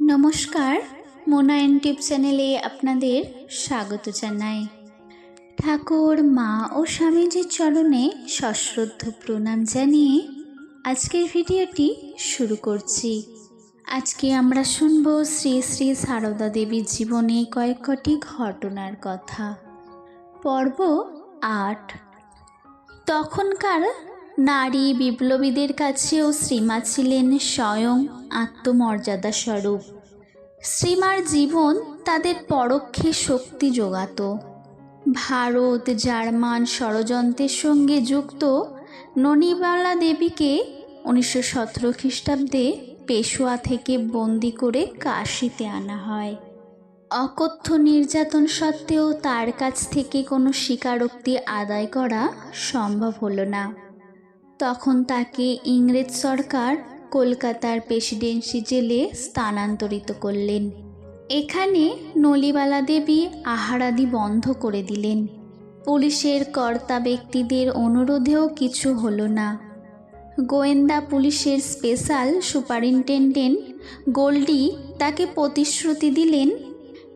নমস্কার, মোনা ইউটিউব চ্যানেলে আপনাদের স্বাগত জানাই। ঠাকুর, মা ও স্বামীজির চরণে সশ্রদ্ধ প্রণাম জানিয়ে আজকের ভিডিওটি শুরু করছি। আজকে আমরা শুনব শ্রী শ্রী সারদা দেবীর জীবনে কয়েকটি ঘটনার কথা। পর্ব আট। তখনকার নারী বিপ্লবীদের কাছেও শ্রীমা ছিলেন স্বয়ং আত্মমর্যাদা স্বরূপ। শ্রীমার জীবন তাদের পরোক্ষে শক্তি যোগাত। ভারত, জার্মান ষড়যন্ত্রের সঙ্গে যুক্ত ননিবালা দেবীকে উনিশশো সতেরো খ্রিস্টাব্দে পেশোয়া থেকে বন্দি করে কাশিতে আনা হয়। অকথ্য নির্যাতন সত্ত্বেও তার কাছ থেকে কোনো স্বীকারোক্তি আদায় করা সম্ভব হলো না। তখন তাকে ইংরেজ সরকার কলকাতার প্রেসিডেন্সি জেলে স্থানান্তরিত করলেন। এখানে নলিবালা দেবী আহারাদি বন্ধ করে দিলেন। পুলিশের কর্তা ব্যক্তিদের অনুরোধেও কিছু হলো না। গোয়েন্দা পুলিশের স্পেশাল সুপারিনটেন্ডেন্ট গোল্ডি তাকে প্রতিশ্রুতি দিলেন,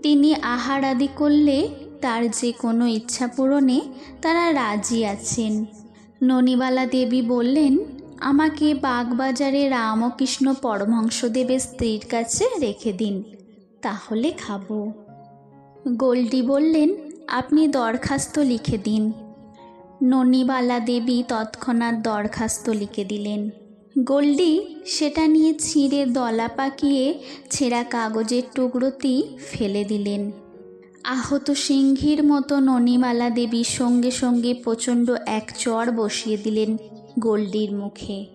তিনি আহার আদি করলে তার যে কোনো ইচ্ছা পূরণে তারা রাজি আছেন। ননিবালা দেবী বললেন, আমাকে বাগবাজারে রামকৃষ্ণ পরমহংসদেবের স্ত্রীর কাছে রেখে দিন, তাহলে খাব। গোল্ডি বললেন, আপনি দরখাস্ত লিখে দিন। ননিবালা দেবী তৎক্ষণাৎ দরখাস্ত লিখে দিলেন। গোল্ডি সেটা নিয়ে ছিঁড়ে দলা পাকিয়ে ছেঁড়া কাগজের টুকরোটি ফেলে দিলেন। আহত সিংহীর মতো ননিমালা দেবী সঙ্গে সঙ্গে প্রচণ্ড এক চর বসিয়ে দিলেন গোল্ডির মুখে।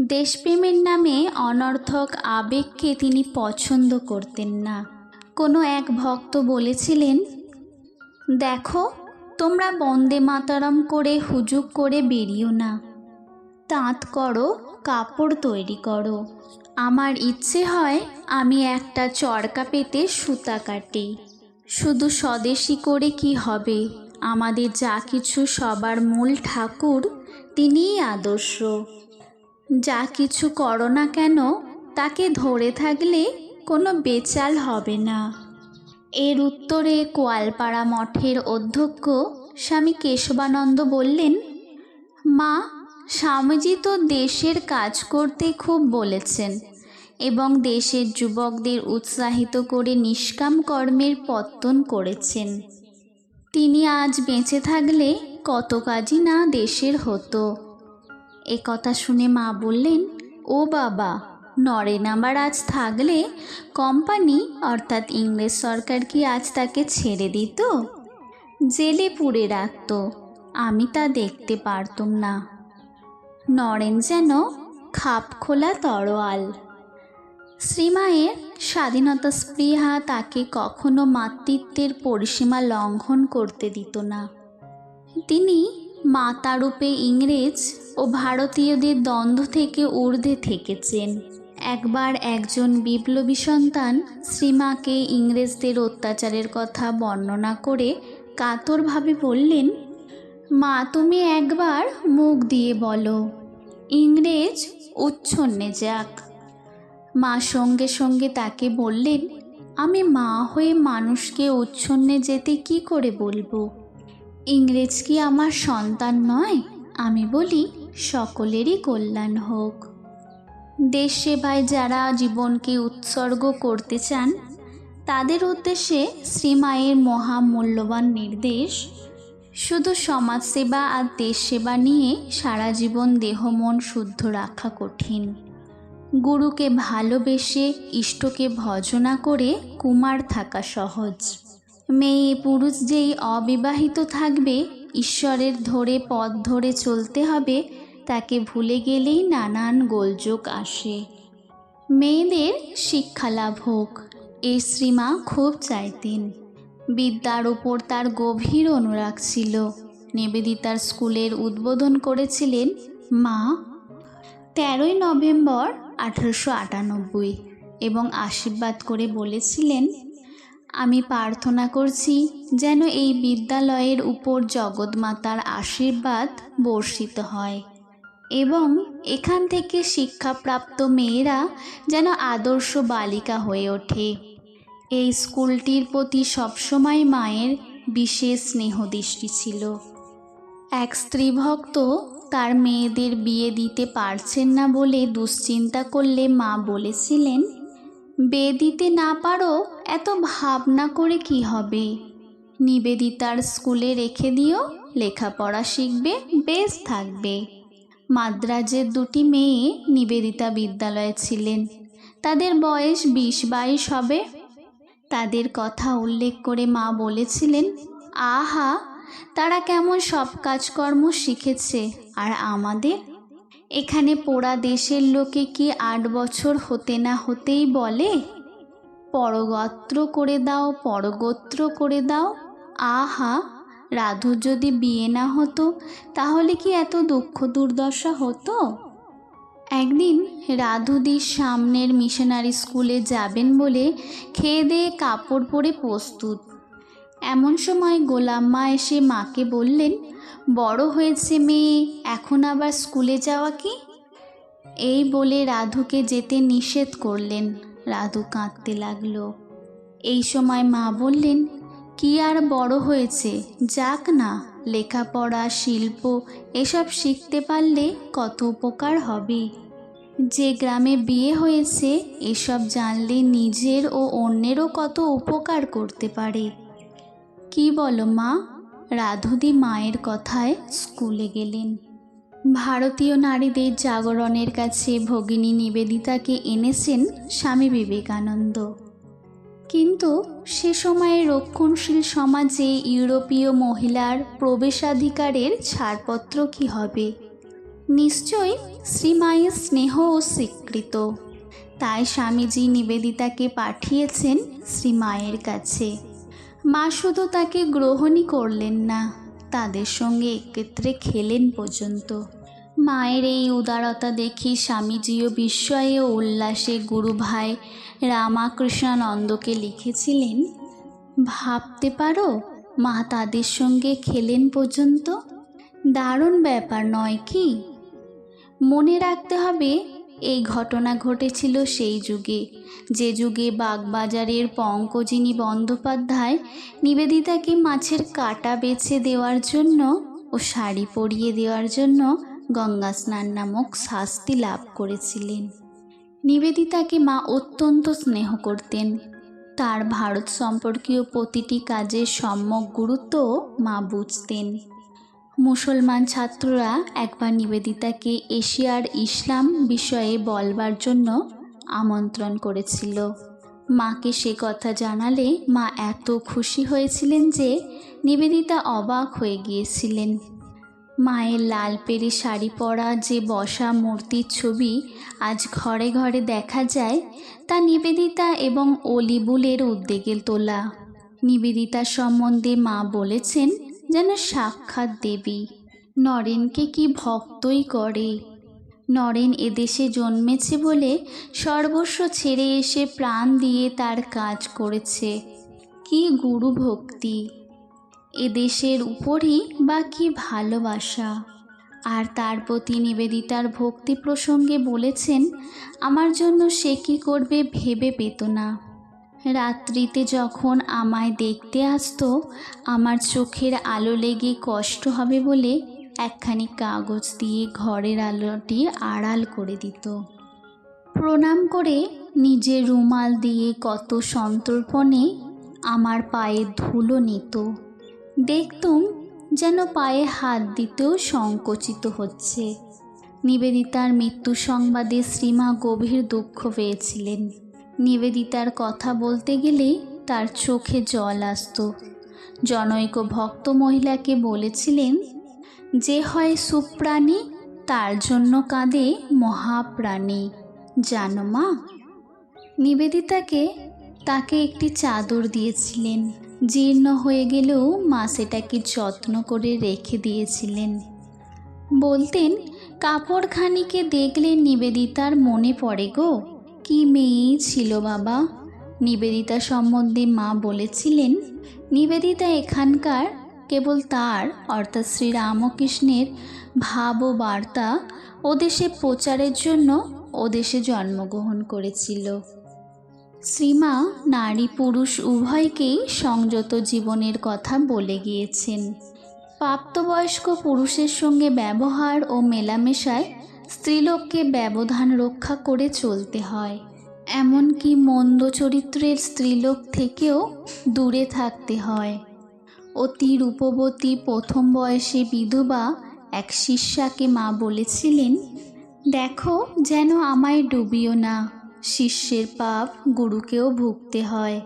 দেশপ্রেমের নামে অনর্থক আবেগকে তিনি পছন্দ করতেন না। কোনো এক ভক্ত বলেছিলেন, দেখো, তোমরা বন্দে মাতারাম করে হুজুক করে বেরিও না। তাঁত করো, কাপড় তৈরি করো। আমার ইচ্ছে হয় আমি একটা চরকা পেতে সুতা কাটি। শুধু স্বদেশি করে কি হবে? আমাদের যা কিছু সবার মূল ঠাকুর, তিনিই আদর্শ। যা কিছু করো না কেন, তাকে ধরে থাকলে কোনো বেচাল হবে না। এর উত্তরে কোয়ালপাড়া মঠের অধ্যক্ষ স্বামী কেশবানন্দ বললেন, মা, স্বামীজি তো দেশের কাজ করতে খুব বলেছেন। এবং দেশের যুবকদের উৎসাহিত করে নিষ্কাম কর্মের পত্তন করেছেন। তিনি আজ বেঁচে থাকলে কত কাজই না দেশের হতো। এ কথা শুনে মা বললেন, ও বাবা নরেন আবার আজ থাকলে কোম্পানি, অর্থাৎ ইংরেজ সরকার কি আজ তাকে ছেড়ে দিত? জেলে পুড়ে রাখত, আমি তা দেখতে পারতুম না। নরেন যেন খাপ খোলা তরোয়াল। শ্রীমায়ের স্বাধীনতা স্পৃহা তাকে কখনো মাতৃত্বের পরিসীমা লঙ্ঘন করতে দিত না। তিনি মাতারূপে ইংরেজ ও ভারতীয়দের দ্বন্দ্ব থেকে ঊর্ধ্বে থেকেছেন। একবার একজন বিপ্লবী সন্তান শ্রীমাকে ইংরেজদের অত্যাচারের কথা বর্ণনা করে কাতরভাবে বললেন, মা, তুমি একবার মুখ দিয়ে বলো, ইংরেজ উচ্ছন্নে যাক। মা সঙ্গে সঙ্গে তাকে বললেন, আমি মা হয়ে মানুষকে উচ্ছন্নে যেতে কি করে বলব? ইংরেজ কি আমার সন্তান নয়? আমি বলি, সকলেরই কল্যাণ হোক। দেশ সেবায় যারা জীবনকে উৎসর্গ করতে চান, তাদের উদ্দেশ্যে শ্রীমায়ের মহামূল্যবান নির্দেশ, শুধু সমাজসেবা আর দেশ সেবা নিয়ে সারা জীবন দেহ মন শুদ্ধ রাখা কঠিন। গুরুকে ভালোবেসে ইষ্টকে ভজনা করে কুমার থাকা সহজ। মেয়ে পুরুষ যেই অবিবাহিত থাকবে, ঈশ্বরের ধরে পথ ধরে চলতে হবে, তাকে ভুলে গেলেই নানান গোলযোগ আসে। মেয়েদের শিক্ষা লাভ হোক এই শ্রীমা খুব চাইতেন। বিদ্যার ওপর তার গভীর অনুরাগ ছিল। নিবেদিতার স্কুলের উদ্বোধন করেছিলেন মা। তেরোই নভেম্বর আঠারোশো আটানব্বই এবং আশীর্বাদ করে বলেছিলেন, আমি প্রার্থনা করছি যেন এই বিদ্যালয়ের উপর জগৎমাতার আশীর্বাদ বর্ষিত হয় এবং এখান থেকে শিক্ষাপ্রাপ্ত মেয়েরা যেন আদর্শ বালিকা হয়ে ওঠে। এই স্কুলটির প্রতি সবসময় মায়ের বিশেষ স্নেহদৃষ্টি ছিল। এক স্ত্রীভক্ত তার মেয়েদের বিয়ে দিতে পারছেন না বলে দুশ্চিন্তা করলে মা বলেছিলেন বিয়ে দিতে না পারো, এত ভাবনা করে কি হবে? নিবেদিতার স্কুলে রেখে দিও, লেখাপড়া শিখবে, বেশ থাকবে। মাদ্রাজের দুটি মেয়ে নিবেদিতা বিদ্যালয়ে ছিলেন। তাদের বয়স বিশ বাইশ হবে। তাদের কথা উল্লেখ করে মা বলেছিলেন, আহা তারা কেমন সব কাজকর্ম শিখেছে আর আমাদের? এখানে পোড়া দেশের লোকে কি আট বছর হতে না হতেই বলে? পরগোত্র করে দাও, পরগোত্র করে দাও। আহা রাধুর যদি বিয়ে না হতো, তাহলে কি এত দুঃখ দুর্দশা হতো? একদিন রাধুদির সামনের মিশনারি স্কুলে যাবেন বলে খেয়ে দিয়ে কাপড় পরে প্রস্তুত। এমন সময় গোলাম্মা এসে মাকে বললেন, বড় হয়েছে মেয়ে, এখন আবার স্কুলে যাওয়া কি? এই বলে রাধুকে যেতে নিষেধ করলেন। রাধু কাঁদতে লাগল। এই সময় মা বললেন, কি আর বড় হয়েছে? যাক না, লেখাপড়া, শিল্প, এসব শিখতে পারলে কত উপকার হবে। যে গ্রামে বিয়ে হয়েছে, এসব জানলে নিজের ও অন্যেরও কত উপকার করতে পারে। কি বলো মা? রাধুদি মায়ের কথায় স্কুলে গেলেন। ভারতীয় নারীদের জাগরণের কাছে ভগিনী নিবেদিতাকে এনেছেন স্বামী বিবেকানন্দ। কিন্তু সে সময়ে রক্ষণশীল সমাজে ইউরোপীয় মহিলার প্রবেশাধিকারের ছাড়পত্র কি হবে? নিশ্চয়ই শ্রীমায়ের স্নেহ ও স্বীকৃত। তাই স্বামীজি নিবেদিতাকে পাঠিয়েছেন শ্রীমায়ের কাছে। মা শুধু তাকে গ্রহণই করলেন না, তাদের সঙ্গে একত্রে খেলেন পর্যন্ত। মায়ের এই উদারতা দেখি স্বামীজিও বিস্ময়ে উল্লাসে গুরু ভাই রামাকৃষ্ণানন্দকে লিখেছিলেন, ভাবতে পারো মা তাদের সঙ্গে খেলেন পর্যন্ত? দারুণ ব্যাপার নয় কি? মনে রাখতে হবে এই ঘটনা ঘটেছিল সেই যুগে। যে যুগে বাগবাজারের পঙ্কজিনী বন্দ্যোপাধ্যায় নিবেদিতাকে মাছের কাটা বেছে দেওয়ার জন্য ও শাড়ি পরিয়ে দেওয়ার জন্য গঙ্গা স্নান নামক শাস্তি লাভ করেছিলেন। নিবেদিতাকে মা অত্যন্ত স্নেহ করতেন। তার ভারত সম্পর্কীয় প্রতিটি কাজের সম্যক গুরুত্ব মা বুঝতেন। মুসলমান ছাত্ররা একবার নিবেদিতাকে এশিয়ার ইসলাম বিষয়ে বলবার জন্য আমন্ত্রণ করেছিল। মাকে সে কথা জানালে মা এত খুশি হয়েছিলেন যে নিবেদিতা অবাক হয়ে গিয়েছিলেন। মায়ের লাল পেরে শাড়ি পরা যে বসা মূর্তির ছবি আজ ঘরে ঘরে দেখা যায়, তা নিবেদিতা এবং অলিবুলের উদ্যোগে তোলা। নিবেদিতা সম্বন্ধে মা বলেছেন যেন সাক্ষাৎ দেবী। নরেনকে কি ভক্তই করে? নরেন এদেশে জন্মেছে বলে সর্বস্ব ছেড়ে এসে প্রাণ দিয়ে তার কাজ করেছে। কি গুরু ভক্তি। এদেশের উপরই বা কি ভালোবাসা। আর তার প্রতি নিবেদিতার ভক্তি প্রসঙ্গে বলেছেন, আমার জন্য সে কি করবে ভেবে পেত না। রাত্রিতে যখন আমায় দেখতে আসতো, আমার চোখের আলো লেগে কষ্ট হবে বলে একখানি কাগজ দিয়ে ঘরের আলোটি আড়াল করে দিত। প্রণাম করে নিজের রুমাল দিয়ে কত সন্তর্পণে আমার পায়ে ধুলো নিত। দেখতুম যেন পায়ে হাত দিতেও সংকুচিত হচ্ছে। নিবেদিতার মৃত্যু সংবাদে শ্রীমা গভীর দুঃখ পেয়েছিলেন। নিবেদিতার কথা বলতে গেলেই তার চোখে জল আসতো। জনৈক ভক্ত মহিলাকে বলেছিলেন, যে হয় সুপ্রাণী, তার জন্য কাঁদে মহাপ্রাণী। জানো মা? নিবেদিতাকে তাকে একটি চাদর দিয়েছিলেন। জীর্ণ হয়ে গেলেও মা সেটাকে যত্ন করে রেখে দিয়েছিলেন। বলতেন, কাপড়খানিকে দেখলে নিবেদিতার মনে পড়ে গো। কি মেয়েই ছিল বাবা? নিবেদিতা সম্বন্ধে মা বলেছিলেন, নিবেদিতা এখানকার কেবল তার, অর্থাৎ শ্রীরামকৃষ্ণের ভাব ও বার্তা ওদেশে প্রচারের জন্য ওদেশে জন্মগ্রহণ করেছিল। শ্রীমা নারী পুরুষ উভয়কেই সংযত জীবনের কথা বলে গিয়েছেন। প্রাপ্তবয়স্ক পুরুষের সঙ্গে ব্যবহার ও মেলামেশায় স্ত্রীলোককে ব্যবধান রক্ষা করে চলতে হয়। এমনকি মন্দ চরিত্রের স্ত্রীলোক থেকেও দূরে থাকতে হয়। অতি রূপবতী প্রথম বয়সে বিধবা এক শিষ্যাকে মা বলেছিলেন, দেখো যেন আমায় ডুবিও না, শিষ্যের পাপ গুরুকেও ভুগতে হয়।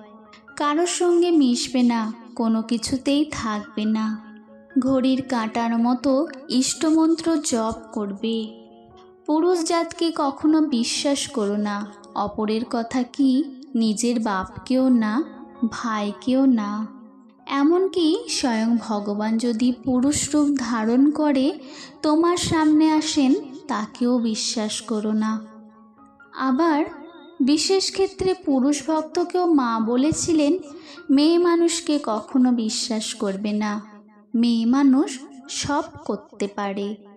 কারোর সঙ্গে মিশবে না, কোনো কিছুতেই থাকবে না। ঘড়ির কাঁটার মতো ইষ্টমন্ত্র জপ করবে। পুরুষ জাতকে কখনো বিশ্বাস করো না। অপরের কথা কি নিজের বাপকেও না, ভাইকেও না। এমনকি স্বয়ং ভগবান যদি পুরুষ রূপ ধারণ করে, তোমার সামনে আসেন তাকেও বিশ্বাস করো না। আবার বিশেষ ক্ষেত্রে পুরুষ ভক্তকেও মা বলেছিলেন, মেয়ে মানুষকে কখনো বিশ্বাস করবে না। মেয়ে মানুষ সব করতে পারে।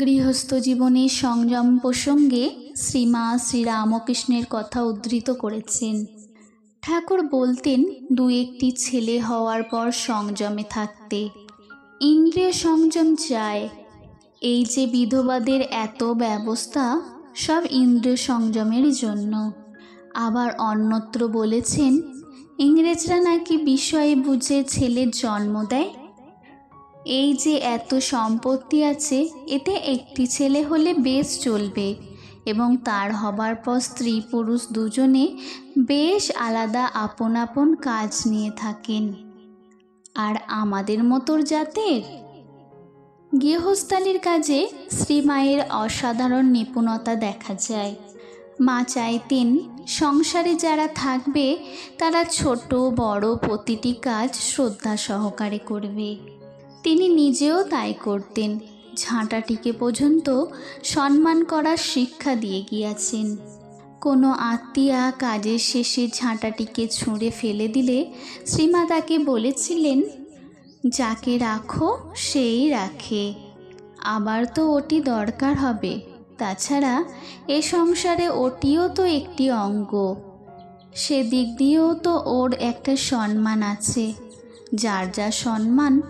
গৃহস্থ জীবনে সংযম প্রসঙ্গে শ্রীমা শ্রীরামকৃষ্ণের কথা উদ্ধৃত করেছেন। ঠাকুর বলতেন দু একটি ছেলে হওয়ার পর সংযমে থাকতে। ইন্দ্রিয় সংযম চায়। এই যে বিধবাদের এত ব্যবস্থা, সব ইন্দ্রিয় সংযমের জন্য। আবার অন্যত্র বলেছেন, ইংরেজরা নাকি বিষয়ে বুঝে ছেলের জন্ম দেয়? এই যে এত সম্পত্তি আছে, এতে একটি ছেলে হলে বেশ চলবে। এবং তার হবার পর স্ত্রী পুরুষ দুজনে বেশ আলাদা আপন আপন কাজ নিয়ে থাকেন। আর আমাদের মতোর জাতের? গৃহস্থালির কাজে শ্রীমায়ের অসাধারণ নিপুণতা দেখা যায়। মা চাইতেন সংসারে যারা থাকবে, তারা ছোট, বড় প্রতিটি কাজ শ্রদ্ধা সহকারে করবে। তিনি নিজেও তাই করতেন। ঝাঁটাটিকে পর্যন্ত সম্মান করার শিক্ষা দিয়ে গিয়েছেন। কোনো আত্মীয়া কাজের শেষে ঝাঁটাটিকে ছুঁড়ে ফেলে দিলে শ্রীমা তাকে বলেছিলেন, যাকে রাখো, সেই রাখে। আবার তো ওটি দরকার হবে। তাছাড়া এ সংসারে ওটিও তো একটি অঙ্গ। সেদিক দিয়েও তো ওর একটা সম্মান আছে। যার যা সম্মান,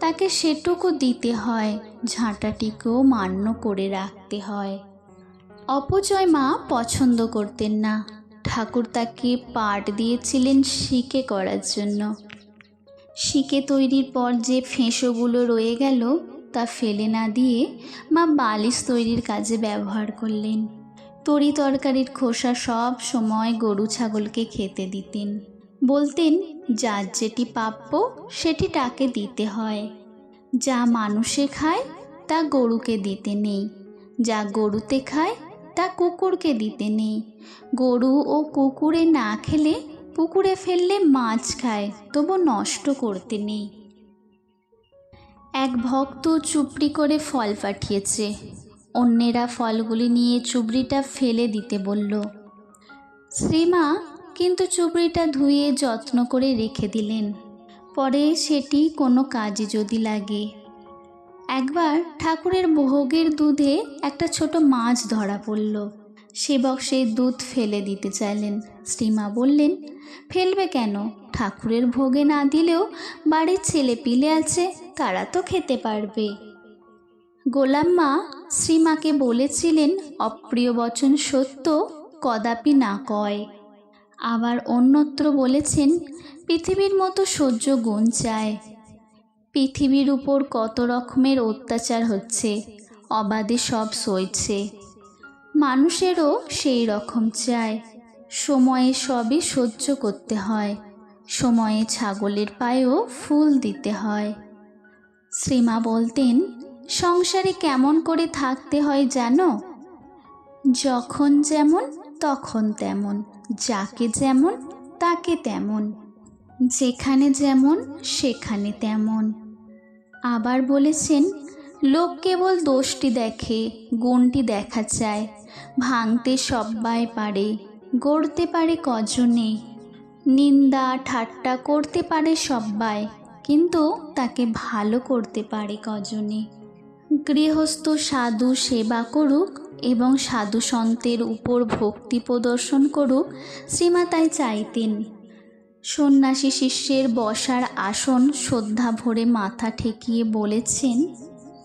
তাকে সেটুকু দিতে হয়, ঝাঁটাটিকেও মান্য করে রাখতে হয়। অপচয় মা পছন্দ করতেন না। ঠাকুর তাকে পাট দিয়েছিলেন শিকে করার জন্য। শিকে তৈরির পর যে ফেঁসোগুলো রয়ে গেল, তা ফেলে না দিয়ে মা বালিশ তৈরির কাজে ব্যবহার করলেন। তরি তরকারির খোসা সব সময় গরু ছাগলকে খেতে দিতেন। বলতেন, যার যেটি প্রাপ্য, সেটি তাকে দিতে হয়। যা মানুষে খায়, তা গরুকে দিতে নেই। যা গরুতে খায়, তা কুকুরকে দিতে নেই। গরু ও কুকুরে না খেলে, পুকুরে ফেললে মাছ খায়, তবু নষ্ট করতে নেই। এক ভক্ত চুপড়ি করে ফল পাঠিয়েছে। অন্যেরা ফলগুলি নিয়ে চুবড়িটা ফেলে দিতে বলল, শ্রীমা কিন্তু চুবড়িটা ধুয়ে যত্ন করে রেখে দিলেন। পরে সেটি কোনো কাজে যদি লাগে। একবার ঠাকুরের ভোগের দুধে একটা ছোট মাছ ধরা পড়ল। সেবক সেই দুধ ফেলে দিতে চাইলেন। শ্রীমা বললেন, ফেলবে কেন? ঠাকুরের ভোগে না দিলেও বাড়ির ছেলে পিলে আছে, তারা তো খেতে পারবে। গোলাম্মা শ্রীমাকে বলেছিলেন অপ্রিয় বচন সত্য কদাপি না কয়। আবার অন্যত্র বলেছেন, পৃথিবীর মতো সহ্য গুণ চায়। পৃথিবীর উপর কত রকমের অত্যাচার হচ্ছে, অবাধে সব সইছে। মানুষেরও সেই রকম চায়। সময়ে সবই সহ্য করতে হয়, সময়ে ছাগলের পায়েও ফুল দিতে হয়। শ্রীমা বলতেন, সংসারে কেমন করে থাকতে হয় জানো? যখন যেমন তখন তেমন, যাকে যেমন, তাকে তেমন। যেখানে যেমন, সেখানে তেমন। আবার বলেছেন, লোক কেবল দোষটি দেখে, গুণটি দেখা চায়। ভাঙতে সব্বাই পারে, গড়তে পারে কজনে। নিন্দা, ঠাট্টা করতে পারে সব্বাই, কিন্তু তাকে ভালো করতে পারে কজনে। গৃহস্থ সাধু সেবা করুক এবং সাধু সন্তের উপর ভক্তি প্রদর্শন করুক শ্রীমা তাই চাইতেন সন্ন্যাসী শিষ্যের বসার আসন শ্রদ্ধা ভরে মাথা ঠেকিয়ে বলেছেন,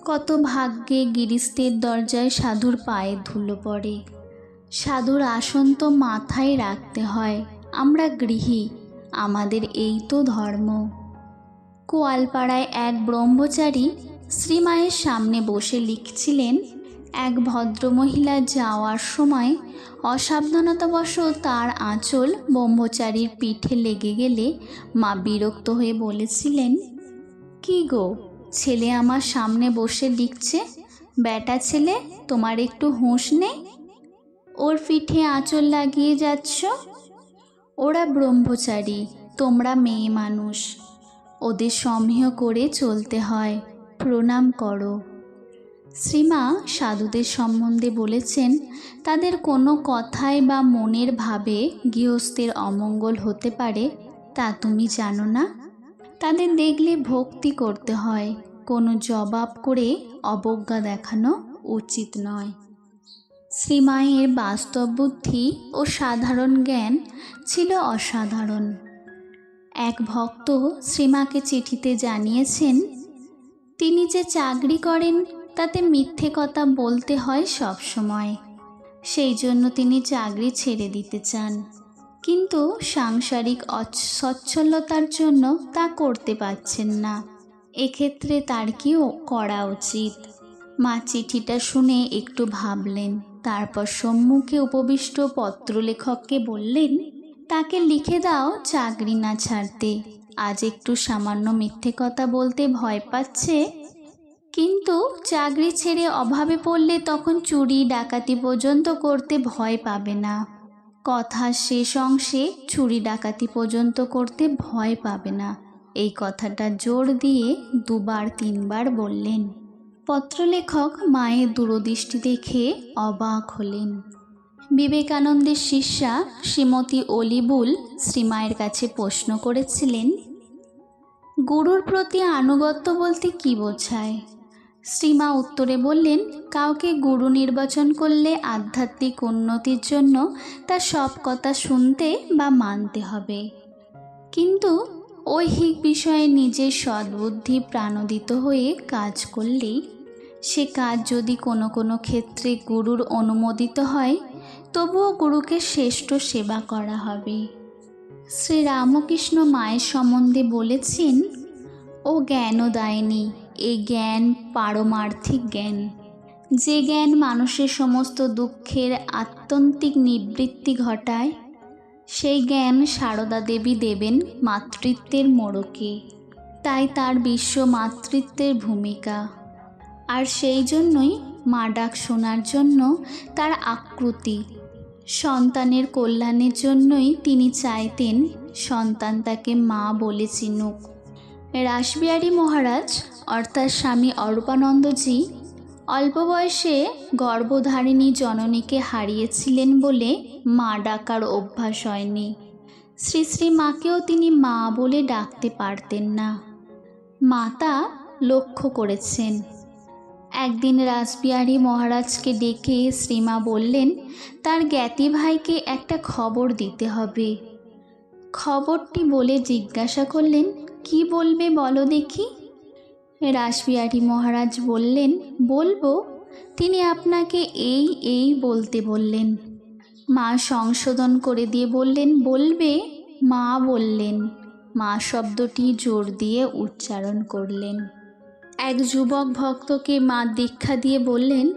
কত ভাগ্যে গিরিস্তের দরজায় সাধুর পায়ে ধুলো পড়ে। সাধুর আসন তো মাথায় রাখতে হয়, আমরা গৃহী, আমাদের এই তো ধর্ম। কোয়ালপাড়ায় এক ব্রহ্মচারী শ্রীমায়ের সামনে বসে লিখছিলেন এক ভদ্রমহিলা যাওয়ার সময় অসাবধানতাবশ তার আঁচল ব্রহ্মচারীর পিঠে লেগে গেলে মা বিরক্ত হয়ে বলেছিলেন, কি গো, ছেলে আমার সামনে বসে লিখছে, বেটা ছেলে, তোমার একটু হুঁশ নেই? ওর পিঠে আঁচল লাগিয়ে যাচ্ছ? ওরা ব্রহ্মচারী, তোমরা মেয়ে মানুষ, ওদের সমীহ করে চলতে হয়। প্রণাম করো। শ্রীমা সাধুদের সম্বন্ধে বলেছেন, তাদের কোনো কথায় বা মনের ভাবে গৃহস্থের অমঙ্গল হতে পারে, তা তুমি জানো না। তাদের দেখলে ভক্তি করতে হয়, কোনো জবাব করে অবজ্ঞা দেখানো উচিত নয়। শ্রীমায়ের বাস্তব বুদ্ধি ও সাধারণ জ্ঞান ছিল অসাধারণ। এক ভক্ত শ্রীমাকে চিঠিতে জানিয়েছেন, তিনি যে চাকরি করেন তাতে মিথ্যে কথা বলতে হয় সব সময়। সেই জন্য তিনি চাকরি ছেড়ে দিতে চান। কিন্তু সাংসারিক সচ্ছলতার জন্য তা করতে পারছেন না। এক্ষেত্রে তার কি করা উচিত? মা চিঠিটা শুনে একটু ভাবলেন, তারপর সম্মুখে উপবিষ্ট পত্রলেখককে বললেন, তাকে লিখে দাও চাকরি না ছাড়তে। আজ একটু সামান্য মিথ্যে কথা বলতে ভয় পাচ্ছে কিন্তু চাকরি ছেড়ে অভাবে পড়লে তখন চুরি, ডাকাতি পর্যন্ত করতে ভয় পাবে না। কথার শেষ অংশে চুরি, ডাকাতি পর্যন্ত করতে ভয় পাবে না। এই কথাটা জোর দিয়ে দুবার, তিনবার বললেন। পত্রলেখক মায়ের দূরদৃষ্টি দেখে অবাক হলেন। বিবেকানন্দের শিষ্যা শ্রীমতী অলিবুল শ্রীমায়ের কাছে প্রশ্ন করেছিলেন, গুরুর প্রতি আনুগত্য বলতে কি বোঝায়? শ্রীমা উত্তরে বললেন, কাউকে গুরু নির্বাচন করলে আধ্যাত্মিক উন্নতির জন্য তার সব কথা শুনতে বা মানতে হবে। কিন্তু ঐহিক বিষয়ে নিজের সদ্বুদ্ধি প্রাণোদিত হয়ে কাজ করলেই সে কাজ যদি কোনো কোনো ক্ষেত্রে গুরুর অনুমোদিত হয়, তবুও গুরুকে শ্রেষ্ঠ সেবা করা হবে। শ্রী রামকৃষ্ণ মায়ের সম্বন্ধে বলেছেন, ও জ্ঞানও দেয়নি এই জ্ঞান পারমার্থিক জ্ঞান। যে জ্ঞান মানুষের সমস্ত দুঃখের আত্যন্তিক নিবৃত্তি ঘটায়, সেই জ্ঞান সারদা দেবী দেবেন মাতৃত্বের মোড়কে। তাই তার বিশ্ব মাতৃত্বের ভূমিকা। আর সেই জন্যই মা ডাক শোনার জন্য তার আকৃতি। সন্তানের কল্যাণের জন্যই তিনি চাইতেন সন্তান তাকে মা বলে চিনুক। রাসবিহারী মহারাজ, অর্থাৎ স্বামী অরূপানন্দজি, অল্প বয়সে গর্ভধারিণী জননীকে হারিয়েছিলেন বলে মা ডাকার অভ্যাস হয়নি। শ্রী শ্রী মাকেও তিনি মা বলে ডাকতে পারতেন না। মাতা লক্ষ্য করেছেন। একদিন রাসবিহারী মহারাজকে ডেকে শ্রীমা বললেন, তার জ্ঞাতি ভাইকে একটা খবর দিতে হবে। খবরটি বলে জিজ্ঞাসা করলেন কি বলবে বলো দেখি। রাসবিহারী মহারাজ বললেন, বলব। তিনি আপনাকে এই এই বলতে বললেন। মা সংশোধন করে দিয়ে বললেন, বলবে। মা বললেন, মা শব্দটি জোর দিয়ে উচ্চারণ করলেন। এক যুবক ভক্তকে মা দীক্ষা দিয়ে বললেন,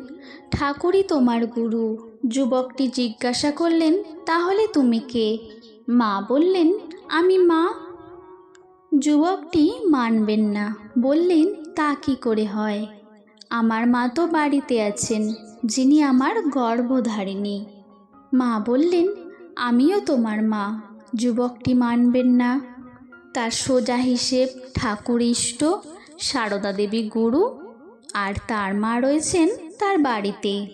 ঠাকুরই তোমার গুরু। যুবকটি জিজ্ঞাসা করলেন, তাহলে তুমি কে? মা বললেন, আমি মা। যুবকটি মানবেন না। বললেন, তা কি করে হয়? আমার মা তো বাড়িতে আছেন, যিনি আমার গর্ভধারিণী। মা বললেন, আমিও তোমার মা, যুবকটি মানবেন না। তার সোজা হিসেব ঠাকুর ইষ্ট, সারদা দেবী গুরু, আর তার মা রয়েছেন তার বাড়িতে।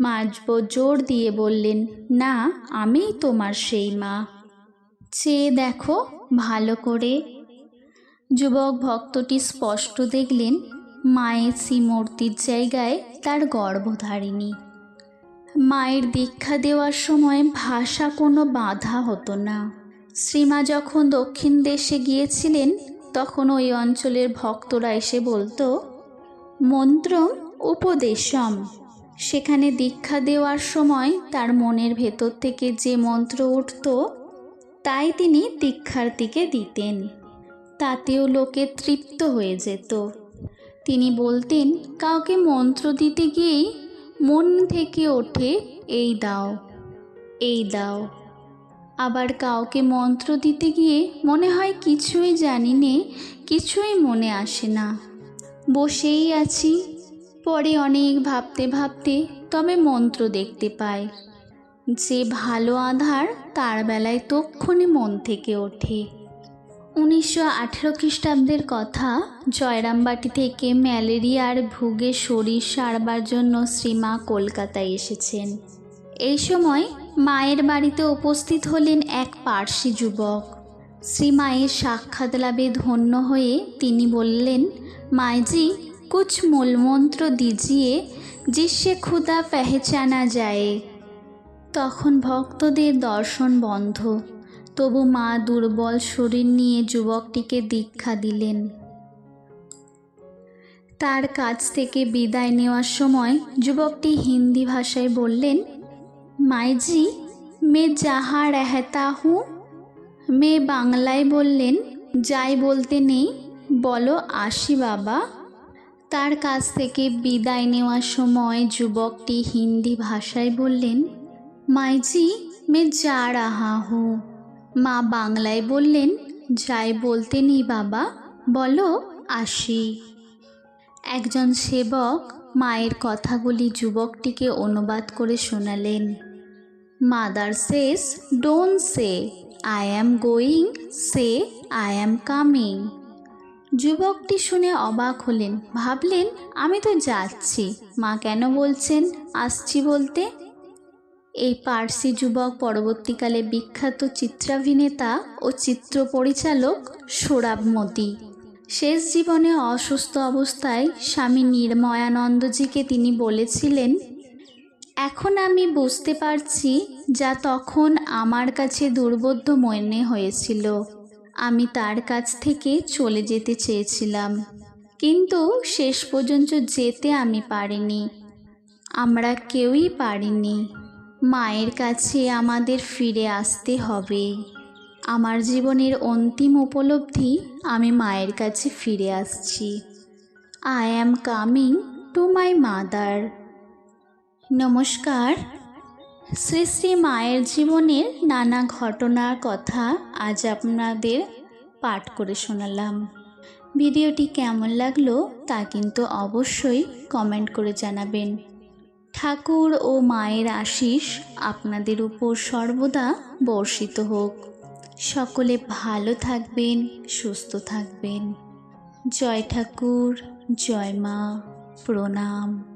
মাঝব জোর দিয়ে বললেন, না, আমিই তোমার সেই মা। চেয়ে দেখো, ভালো করে যুবক ভক্তটি স্পষ্ট দেখলেন মায়ের শ্রীমূর্তির জায়গায় তার গর্ভধারিণী। মায়ের দীক্ষা দেওয়ার সময় ভাষা কোনো বাধা হতো না। শ্রীমা যখন দক্ষিণ দেশে গিয়েছিলেন, তখন ওই অঞ্চলের ভক্তরা এসে বলতো, মন্ত্রম উপদেশম। সেখানে দীক্ষা দেওয়ার সময় তার মনের ভেতর থেকে যে মন্ত্র উঠত, তাই তিনি দীক্ষার্থীকে দিতেন। তাতেও লোকে তৃপ্ত হয়ে যেত। তিনি বলতেন, কাউকে মন্ত্র দিতে গিয়েই মন থেকে ওঠে এই দাও এই দাও। আবার কাউকে মন্ত্র দিতে গিয়ে মনে হয় কিছুই জানি নে কিছুই মনে আসে না। বসেই আছি, পরে অনেক ভাবতে ভাবতে তবে মন্ত্র দেখতে পাই। যে ভালো আধার তার বেলায় তক্ষণি মন থেকে ওঠে। উনিশশো আঠেরো খ্রিস্টাব্দের কথা জয়রামবাটি থেকে ম্যালেরিয়ার ভুগে শরীর সারবার জন্য শ্রীমা কলকাতায় এসেছেন। এই সময় মায়ের বাড়িতে উপস্থিত হলেন এক পার্সি যুবক। শ্রীমায়ের সাক্ষাৎ লাভে ধন্য হয়ে তিনি বললেন, মাইজি, কুছ মূলমন্ত্র দিজিয়ে, জিসে ক্ষুদা পেহেচানা যায় তখন ভক্তদের দর্শন বন্ধ। তবু মা দুর্বল শরীর নিয়ে যুবকটিকে দীক্ষা দিলেন। তার কাছ থেকে বিদায় নেওয়ার সময় যুবকটি হিন্দি ভাষায় বললেন, মাইজি, মে যাহা রেহতা হু মেয়ে বাংলায় বললেন, যাই বলতে নেই, বলো আসি বাবা। তার কাছ থেকে বিদায় নেওয়ার সময় যুবকটি হিন্দি ভাষায় বললেন, মাইজি, মে যা রাহা হু। মা বাংলায় বললেন, যাই বলতে নেই বাবা, বলো, আসি। একজন সেবক মায়ের কথাগুলি যুবকটিকে অনুবাদ করে শোনালেন, mother says, don't say, I am going, say, I am coming. যুবকটি শুনে অবাক হলেন, ভাবলেন, আমি তো যাচ্ছি, মা কেন বলছেন, আসছি বলতে? এই পার্সি যুবক পরবর্তীকালে বিখ্যাত চিত্রাভিনেতা ও চিত্র পরিচালক সোরাবমতি শেষ জীবনে অসুস্থ অবস্থায় স্বামী নির্ময়ানন্দজিকে তিনি বলেছিলেন, এখন আমি বুঝতে পারছি যা তখন আমার কাছে দুর্বোধ্য মনে হয়েছিল। আমি তার কাছ থেকে চলে যেতে চেয়েছিলাম, কিন্তু শেষ পর্যন্ত যেতে আমি পারিনি। আমরা কেউই পারিনি। মায়ের কাছে আমাদের ফিরে আসতে হবে। আমার জীবনের অন্তিম উপলব্ধি, আমি মায়ের কাছে ফিরে আসছি। I am coming to my mother নমস্কার। শ্রী শ্রী মায়ের জীবনের নানা ঘটনার কথা আজ আপনাদের পাঠ করে শোনালাম। ভিডিওটি কেমন লাগল তা কিন্তু অবশ্যই কমেন্ট করে জানাবেন। ঠাকুর ও মায়ের আশিস আপনাদের উপর সর্বদা বর্ষিত হোক। সকলে ভালো থাকবেন, সুস্থ থাকবেন। জয় ঠাকুর, জয় মা, প্রণাম।